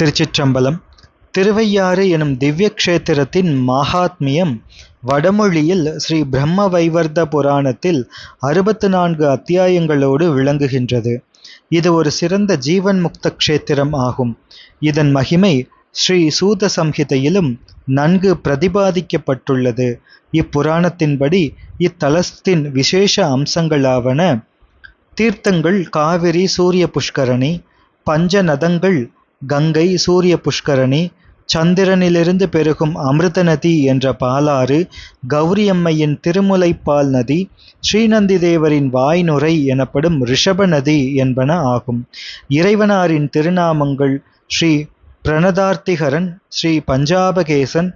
திருச்சிற்றம்பலம் திருவையாறு எனும் திவ்ய கஷேத்திரத்தின் மகாத்மியம் வடமொழியில் ஸ்ரீ பிரம்ம வைவர்த புராணத்தில் அறுபத்து நான்கு அத்தியாயங்களோடு விளங்குகின்றது. இது ஒரு சிறந்த ஜீவன் முக்த க்ஷேத்திரம் ஆகும். இதன் மகிமை ஸ்ரீ சூத சம்ஹிதையிலும் நன்கு பிரதிபாதிக்கப்பட்டுள்ளது. இப்புராணத்தின்படி இத்தலத்தின் விசேஷ அம்சங்களாவன தீர்த்தங்கள் காவிரி சூரிய புஷ்கரணி பஞ்சநதங்கள் கங்கை சூரிய புஷ்கரணி சந்திரனிலிருந்து பெருகும் அமிர்த நதி என்ற பாலாறு கௌரியம்மையின் திருமுலைப்பால் நதி ஸ்ரீநந்தி தேவரின் வாய்நுரை எனப்படும் ரிஷப நதி என்பன ஆகும். இறைவனாரின் திருநாமங்கள் ஸ்ரீ பிரணதார்த்திகரன் ஸ்ரீ பஞ்சாபகேசன்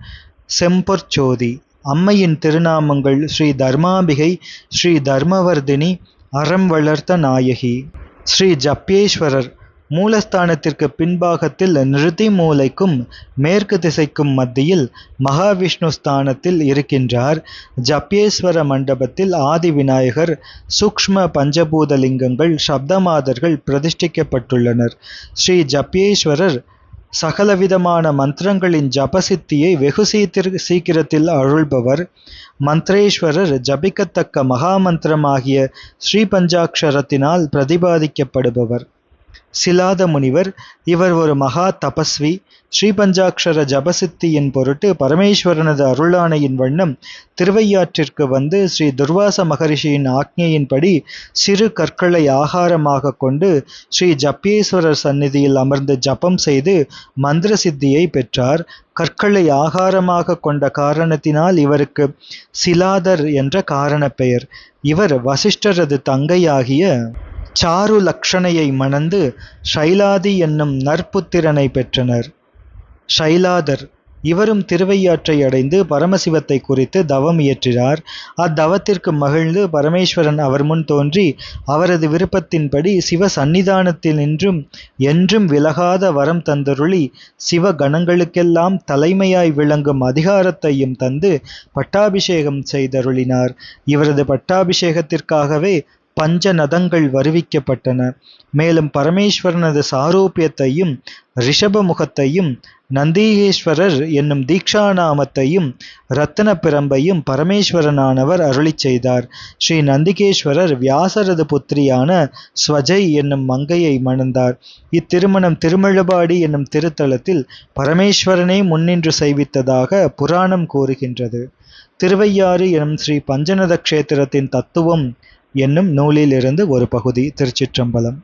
செம்பொற்சோதி. அம்மையின் திருநாமங்கள் ஸ்ரீ தர்மாம்பிகை ஸ்ரீ தர்மவர்தினி அறம் வளர்த்த நாயகி. ஸ்ரீ ஜப்பேஸ்வரர் மூலஸ்தானத்திற்கு பின்பாகத்தில் நிருதி மூலைக்கும் மேற்கு திசைக்கும் மத்தியில் மகாவிஷ்ணு ஸ்தானத்தில் இருக்கின்றார். ஜப்பியேஸ்வர மண்டபத்தில் ஆதி விநாயகர் சூக்ஷ்ம பஞ்சபூத லிங்கங்கள் சப்தமாதர்கள் பிரதிஷ்டிக்கப்பட்டுள்ளனர். ஸ்ரீ ஜப்பியேஸ்வரர் சகலவிதமான மந்திரங்களின் ஜபசித்தியை வெகு சீத்திர சீக்கிரத்தில் அருள்பவர். மந்திரேஸ்வரர் ஜபிக்கத்தக்க மகாமந்திரமாகிய ஸ்ரீ பஞ்சாட்சரத்தினால் பிரதிபாதிக்கப்படுபவர். சிலாத முனிவர் இவர் ஒரு மகா தபஸ்வி. ஸ்ரீபஞ்சாட்சர ஜபசித்தியின் பொருட்டு பரமேஸ்வரனது அருளானையின் வண்ணம் திருவையாற்றிற்கு வந்து ஸ்ரீ துர்வாச மகரிஷியின் ஆக்ஞையின்படி சிறு கற்களை ஆகாரமாக கொண்டு ஸ்ரீ ஜப்பேஸ்வரர் சந்நிதியில் அமர்ந்து ஜபம் செய்து மந்திர சித்தியை பெற்றார். கற்களை ஆகாரமாக கொண்ட காரணத்தினால் இவருக்கு சிலாதர் என்ற காரண பெயர் இவர் வசிஷ்டரது தங்கையாகிய சாரு லக்ஷணையை மணந்து ஷைலாதி என்னும் நற்புத்திரனை பெற்றனர். ஷைலாதர் இவரும் திருவையாற்றை அடைந்து பரமசிவத்தை குறித்து தவம் இயற்றினார். அத்தவத்திற்கு மகிழ்ந்து பரமேஸ்வரன் அவர் முன் தோன்றி அவரது விருப்பத்தின்படி சிவ சந்நிதானத்தில் நின்றும் என்றும் விலகாத வரம் தந்தருளி சிவ கணங்களுக்கெல்லாம் தலைமையாய் விளங்கும் அதிகாரத்தையும் தந்து பட்டாபிஷேகம் செய்தருளினார். இவரது பட்டாபிஷேகத்திற்காகவே பஞ்சநதங்கள் வருவிக்கப்பட்டன. மேலும் பரமேஸ்வரனது சாரூபியத்தையும் ரிஷப முகத்தையும் நந்தீகேஸ்வரர் என்னும் தீக்ஷாநாமத்தையும் ரத்தன பிரம்பையும் பரமேஸ்வரனானவர் அருளி செய்தார். ஸ்ரீ நந்திகேஸ்வரர் வியாசரது புத்திரியான ஸ்வஜை என்னும் மங்கையை மணந்தார். இத்திருமணம் திருமழபாடி என்னும் திருத்தலத்தில் பரமேஸ்வரனே முன்னின்று செய்வித்ததாக புராணம் கூறுகின்றது. திருவையாறு எனும் ஸ்ரீ பஞ்சநத க்ஷேத்திரத்தின் தத்துவம் என்னும் நூலிலிருந்து ஒரு பகுதி திருச்சிற்றம்பலம்.